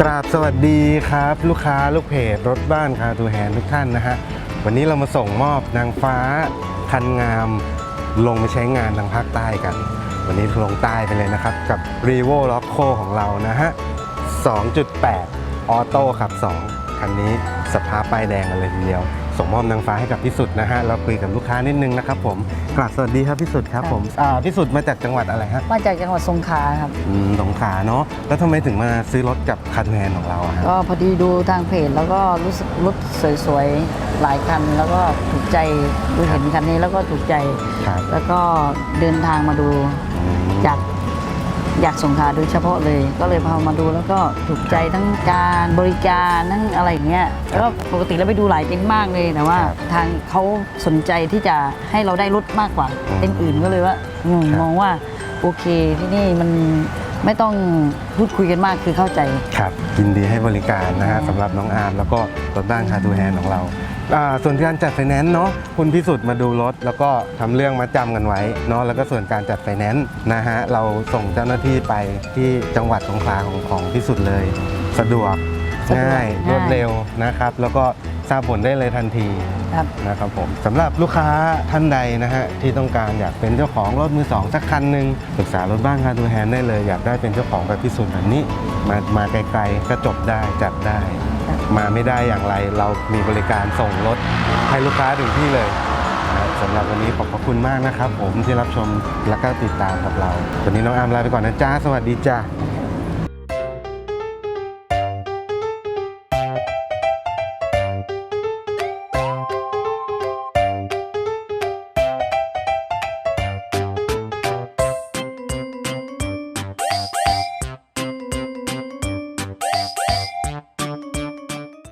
กราบสวัสดีครับ ลูกค้าลูกเพจรถบ้านคาตูแฮนทุกท่านนะฮะวันนี้เรามาส่งมอบนางฟ้า คันงาม ลงไปใช้งานทางภาคใต้กัน วันนี้ลงใต้ไปเลยนะครับ กับ r e v o l o c o ของเรานะฮะ 2.8 ออโต้ขับ 2 คันนี้สภาพป้ายแดงกันเลยทีเดียว ส่งมอบนางฟ้าให้กับพิสุทธิ์นะฮะเราคุยกับลูกค้านิดนึงนะครับผมกราบสวัสดีครับพิสุทธิ์ครับผมอ่าพิสุทธิ์มาจากจังหวัดอะไรฮะมาจากจังหวัดสงขลาครับอืมสงขลาเนาะแล้วทำไมถึงมาซื้อรถกับคาทูแฮนของเราอะฮะก็พอดีดูทางเพจแล้วก็รู้สึกรถสวยๆหลายคัน แล้วก็ถูกใจดูเห็นคันนี้แล้วก็ถูกใจ ครับแล้วก็เดินทางมาดูอืมจาก อยากสงขลาโดยเฉพาะเลย ก็เลยพามาดูแล้วก็ถูกใจทั้งการบริการทั้งอะไรอย่างเงี้ยแล้วก็ปกติเราไปดูหลายเต็นท์มากเลยแต่ว่าครับทางเขาสนใจที่จะให้เราได้รถมากกว่าอืมเต็นท์อื่นก็เลยว่าอืมครับมองว่าโอเคที่นี่มันไม่ต้องพูดคุยกันมากคือเข้าใจ ครับยินดีให้บริการนะฮะสำหรับน้องอาร์มแล้วก็รถบ้านคาทูแฮนของเราอ่า ส่วนการจัดไฟแนนซ์เนาะคุณพิสุทธิ์มาดูรถ แล้วก็ทำเรื่องมาจำกันไว้เนาะแล้วก็ส่วนการจัดไฟแนนซ์นะฮะเราส่งเจ้าหน้าที่ไปที่จังหวัดสงขลาของของพิสุทธิ์เลย สะดวกสะดวกง่ายรง่ายวดเร็วนะครับ แล้วก็ทราบผลได้เลยทันทีครับนะครับผมสำหรับลูกค้าท่านใดนะฮะที่ต้องการอยากเป็นเจ้าของรถมือสองสักคันหนึ่งปรึกษารถบ้านคาทูแฮนได้เลย อยากได้เป็นเจ้าของแบบพิสูจน์แบบนี้ มามาไกลๆก็จบได้จัดได้ครับ มาไม่ได้อย่างไร เรามีบริการส่งรถให้ลูกค้าถึงที่เลยนะสำหรับวันนี้ขอบพระคุณมากนะครับ ผมที่รับชมและก็ติดตามกับเรา วันนี้น้องอาร์มลาไปก่อนนะจ้า สวัสดีจ้า